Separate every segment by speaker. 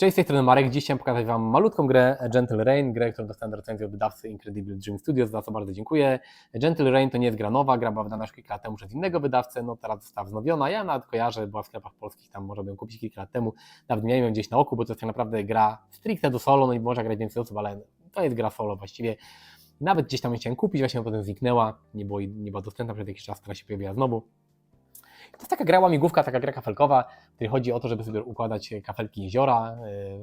Speaker 1: Cześć, z tej strony Marek. Dziś chciałem Wam malutką grę Gentle Rain, grę, którą dostałem do recenzji od wydawcy Incredible Dream Studios, za co bardzo dziękuję. Gentle Rain to nie jest gra nowa, gra była wydana już kilka lat temu przez innego wydawcę, no teraz została wznowiona. Ja nawet kojarzę, była w sklepach polskich, tam można ją kupić kilka lat temu. Nawet miałem ją gdzieś na oku, bo to jest tak naprawdę gra stricte do solo, no i można grać więcej osób, ale to jest gra solo właściwie. Nawet gdzieś tam chciałem kupić, właśnie potem zniknęła, nie, było, nie była dostępna przez jakiś czas, teraz się pojawiła znowu. To jest taka gra łamigłówka, taka gra kafelkowa, w chodzi o to, żeby sobie układać kafelki jeziora e,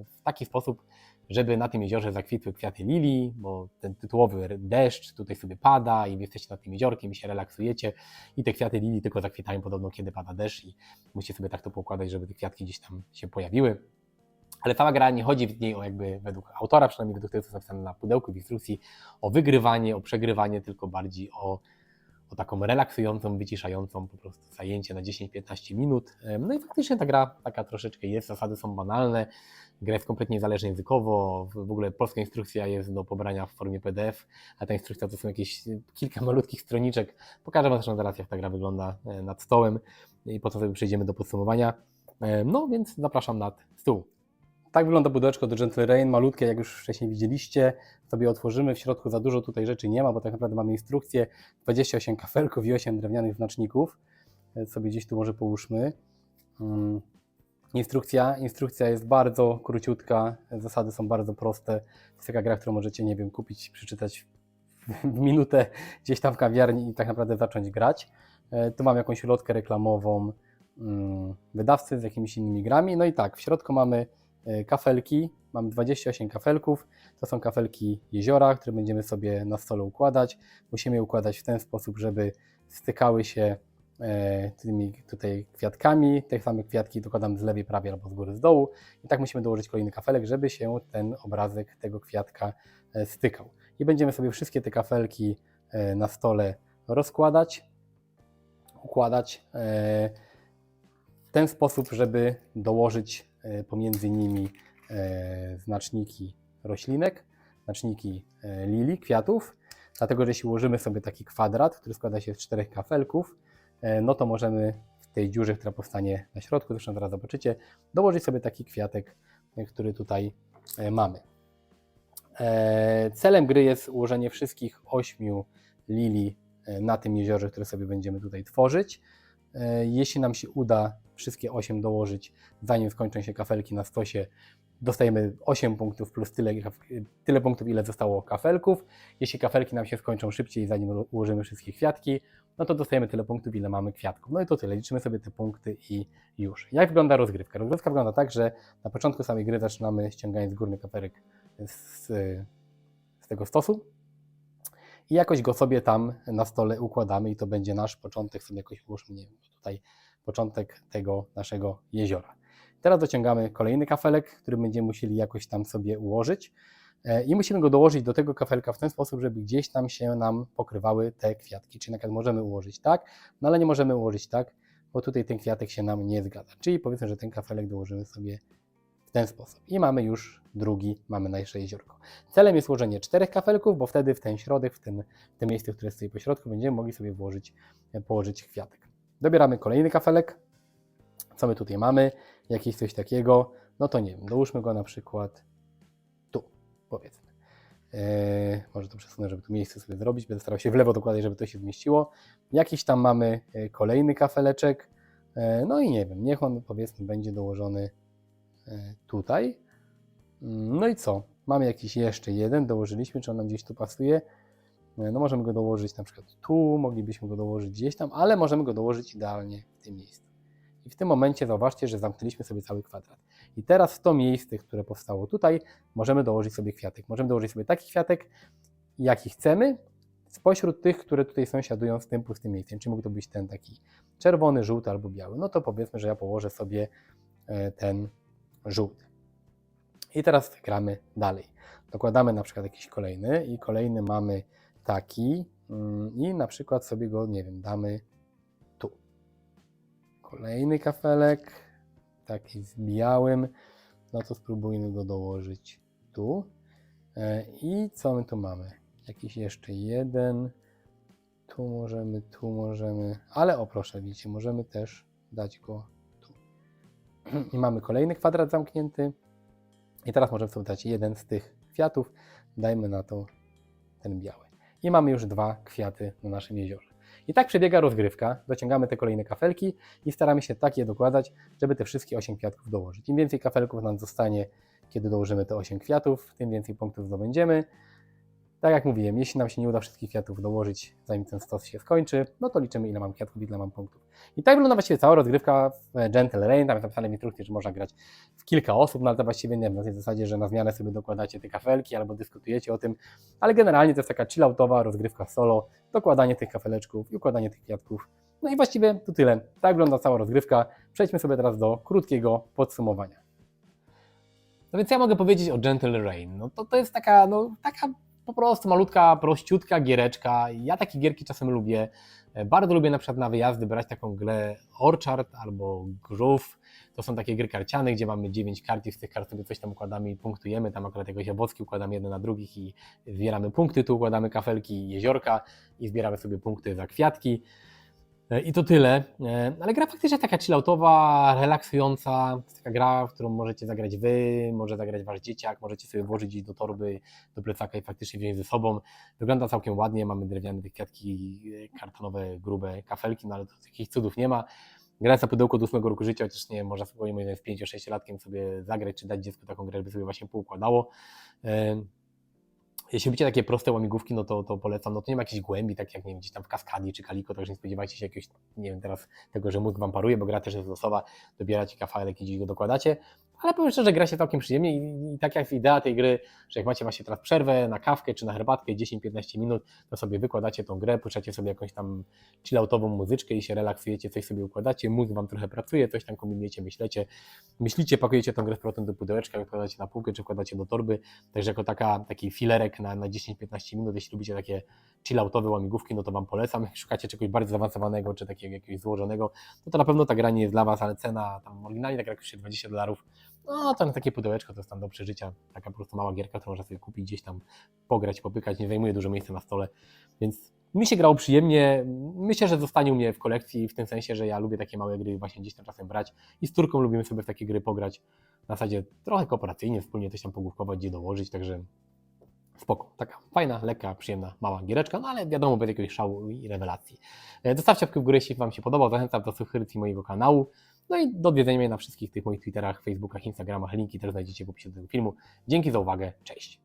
Speaker 1: w taki sposób, żeby na tym jeziorze zakwitły kwiaty lilii, bo ten tytułowy deszcz tutaj sobie pada i wy jesteście nad tym jeziorkiem i się relaksujecie i te kwiaty lilii tylko zakwitają podobno kiedy pada deszcz i musicie sobie tak to poukładać, żeby te kwiatki gdzieś tam się pojawiły. Ale cała gra nie chodzi w niej o jakby według autora, przynajmniej według tego, co jest napisane na pudełku w instrukcji, o wygrywanie, o przegrywanie, tylko bardziej o o taką relaksującą, wyciszającą po prostu zajęcie na 10-15 minut. No i faktycznie ta gra taka troszeczkę jest, zasady są banalne, gra jest kompletnie niezależna językowo, w ogóle polska instrukcja jest do pobrania w formie PDF, a ta instrukcja to są jakieś kilka malutkich stroniczek. Pokażę Wam zresztą zaraz, jak ta gra wygląda e, nad stołem i po co sobie przejdziemy do podsumowania. No więc zapraszam nad stół. Tak wygląda pudełeczko do Gentle Rain, malutkie, jak już wcześniej widzieliście. Sobie otworzymy, w środku za dużo tutaj rzeczy nie ma, bo tak naprawdę mamy instrukcję, 28 kafelków i 8 drewnianych znaczników. E, Sobie gdzieś tu może połóżmy. Mm. Instrukcja, instrukcja jest bardzo króciutka, zasady są bardzo proste. To jest taka gra, którą możecie, nie wiem, kupić, przeczytać w minutę gdzieś tam w kawiarni i tak naprawdę zacząć grać. E, Tu mam jakąś ulotkę reklamową mm, wydawcy z jakimiś innymi grami. No i tak, w środku mamy kafelki. Mam 28 kafelków. To są kafelki jeziora, które będziemy sobie na stole układać. Musimy je układać w ten sposób, żeby stykały się e, tymi tutaj kwiatkami. Te same kwiatki dokładam z lewej, prawej albo z góry, z dołu. I tak musimy dołożyć kolejny kafelek, żeby się ten obrazek tego kwiatka e, stykał. I będziemy sobie wszystkie te kafelki e, na stole rozkładać, układać e, w ten sposób, żeby dołożyć e, pomiędzy nimi e, znaczniki roślinek, znaczniki e, lilii, kwiatów. Dlatego, że jeśli ułożymy sobie taki kwadrat, który składa się z czterech kafelków, e, no to możemy w tej dziurze, która powstanie na środku, zresztą zaraz zobaczycie, dołożyć sobie taki kwiatek, e, który tutaj e, mamy. E, Celem gry jest ułożenie wszystkich ośmiu lilii e, na tym jeziorze, które sobie będziemy tutaj tworzyć. E, Jeśli nam się uda wszystkie 8 dołożyć, zanim skończą się kafelki na stosie, dostajemy 8 punktów plus tyle, tyle punktów, ile zostało kafelków. Jeśli kafelki nam się skończą szybciej, zanim ułożymy wszystkie kwiatki, no to dostajemy tyle punktów, ile mamy kwiatków. No i to tyle, liczymy sobie te punkty i już. Jak wygląda rozgrywka? Rozgrywka wygląda tak, że na początku samej gry zaczynamy ściągając górny kafelek z, z tego stosu i jakoś go sobie tam na stole układamy i to będzie nasz początek, sobie jakoś ułóżmy, nie wiem, tutaj początek tego naszego jeziora. Teraz dociągamy kolejny kafelek, który będziemy musieli jakoś tam sobie ułożyć e, i musimy go dołożyć do tego kafelka w ten sposób, żeby gdzieś tam się nam pokrywały te kwiatki. Czyli na przykład możemy ułożyć tak, no ale nie możemy ułożyć tak, bo tutaj ten kwiatek się nam nie zgadza. Czyli powiedzmy, że ten kafelek dołożymy sobie w ten sposób. I mamy już drugi, mamy nasze jeziorko. Celem jest ułożenie czterech kafelków, bo wtedy w ten środek, w, ten, w te miejsce, które stoi po środku, będziemy mogli sobie włożyć, e, położyć kwiatek. Dobieramy kolejny kafelek. Co my tutaj mamy? Jakieś coś takiego. No to nie wiem, dołóżmy go na przykład tu, powiedzmy. Eee, może to przesunę, żeby tu miejsce sobie zrobić. Będę starał się w lewo dokładać, żeby to się zmieściło. Jakiś tam mamy e, kolejny kafeleczek. E, no i nie wiem, niech on powiedzmy będzie dołożony tutaj. Mm, No i co? Mamy jakiś jeszcze jeden, dołożyliśmy, czy on nam gdzieś tu pasuje. E, No możemy go dołożyć na przykład tu, moglibyśmy go dołożyć gdzieś tam, ale możemy go dołożyć idealnie w tym miejscu. I w tym momencie zauważcie, że zamknęliśmy sobie cały kwadrat. I teraz w to miejsce, które powstało tutaj, możemy dołożyć sobie kwiatek. Możemy dołożyć sobie taki kwiatek, jaki chcemy, spośród tych, które tutaj sąsiadują z tym pustym miejscem. Czy mógł to być ten taki czerwony, żółty albo biały. No to powiedzmy, że ja położę sobie e, ten żółty. I teraz gramy dalej. Dokładamy na przykład jakiś kolejny i kolejny mamy taki mm, i na przykład sobie go, nie wiem, damy tu. Kolejny kafelek, taki z białym, no to spróbujmy go dołożyć tu. E, I co my tu mamy? Jakiś jeszcze jeden. Tu możemy, tu możemy, ale o proszę, widzicie, możemy też dać go tu. I mamy kolejny kwadrat zamknięty. I teraz możemy sobie dać jeden z tych kwiatów. Dajmy na to ten biały. I mamy już dwa kwiaty na naszym jeziorze. I tak przebiega rozgrywka. Dociągamy te kolejne kafelki i staramy się tak je dokładać, żeby te wszystkie 8 kwiatków dołożyć. Im więcej kafelków nam zostanie, kiedy dołożymy te 8 kwiatów, tym więcej punktów zdobędziemy. Tak jak mówiłem, jeśli nam się nie uda wszystkich kwiatów dołożyć, zanim ten stos się skończy, no to liczymy ile mam kwiatków ile mam punktów. I tak wygląda właściwie cała rozgrywka w e, Gentle Rain. Tam jest napisane w instrukcji, że można grać w kilka osób, no ale to właściwie nie wiem, na tej zasadzie, że na zmianę sobie dokładacie te kafelki albo dyskutujecie o tym, ale generalnie to jest taka chilloutowa rozgrywka solo, dokładanie tych kafeleczków i układanie tych kwiatków. No i właściwie to tyle. Tak wygląda cała rozgrywka. Przejdźmy sobie teraz do krótkiego podsumowania. No więc ja mogę powiedzieć o Gentle Rain. No to, to jest taka, no, taka po prostu malutka, prościutka giereczka. Ja takie gierki czasem lubię. E, Bardzo lubię na przykład na wyjazdy brać taką grę Orchard albo Groove. To są takie gry karciane, gdzie mamy 9 kart i z tych kart sobie coś tam układamy i punktujemy. Tam akurat jakoś owocki układamy jedne na drugich i zbieramy punkty. Tu układamy kafelki jeziorka i zbieramy sobie punkty za kwiatki. E, I to tyle. E, Ale gra faktycznie taka chilloutowa, relaksująca. To taka gra, w którą możecie zagrać wy, może zagrać wasz dzieciak, możecie sobie włożyć do torby, do plecaka i faktycznie wziąć ze sobą. Wygląda całkiem ładnie, mamy drewniane kwiatki, e, kartonowe, grube kafelki, no ale takich cudów nie ma. Gra za pudełko do 8 roku życia, chociaż nie można spokojnie z 5-6 latkiem sobie zagrać, czy dać dziecku taką grę, żeby sobie właśnie poukładało. Jeśli lubicie takie proste łamigłówki, no to, to polecam. No to nie ma jakiejś głębi, tak jak nie wiem, gdzieś tam w Kaskadii czy Kaliko, także nie spodziewajcie się jakiegoś, nie wiem, teraz tego, że mózg wam paruje, bo gra też jest losowa, dobieracie kafelek i gdzieś go dokładacie. Ale powiem szczerze, gra się całkiem przyjemnie i, i tak jak idea tej gry, że jak macie właśnie teraz przerwę na kawkę czy na herbatkę 10-15 minut, to sobie wykładacie tą grę, puszczacie sobie jakąś tam chilloutową muzyczkę i się relaksujecie, coś sobie układacie, mózg wam trochę pracuje, coś tam kombinujecie, myślecie, myślicie, pakujecie tą grę z powrotem do pudełeczka, wkładacie na półkę czy wkładacie do torby, także jako taka, taki filerek na, na 10-15 minut, jeśli lubicie takie chilloutowe łamigłówki, no to Wam polecam. Jak szukacie czegoś bardziej zaawansowanego, czy takiego jakiegoś złożonego, no to na pewno ta gra nie jest dla Was, ale cena tam oryginalnie tak jak kosztuje 20 dolarów, no to na takie pudełeczko to jest tam do przeżycia, taka po prostu mała gierka, którą można sobie kupić gdzieś tam, pograć, popykać, nie zajmuje dużo miejsca na stole, więc mi się grało przyjemnie, myślę, że zostanie u mnie w kolekcji, w tym sensie, że ja lubię takie małe gry właśnie gdzieś tam czasem brać i z Turką lubimy sobie w takie gry pograć, na zasadzie trochę kooperacyjnie, wspólnie coś tam pogłówkować, gdzie dołożyć, także spoko. Taka fajna, lekka, przyjemna, mała giereczka, no ale wiadomo, bez jakiegoś szału i rewelacji. E, Zostawcie łapkę w górę, jeśli Wam się podobał. Zachęcam do subskrypcji mojego kanału. No i do odwiedzenia mnie na wszystkich tych moich Twitterach, Facebookach, Instagramach. Linki też znajdziecie w opisie do tego filmu. Dzięki za uwagę. Cześć.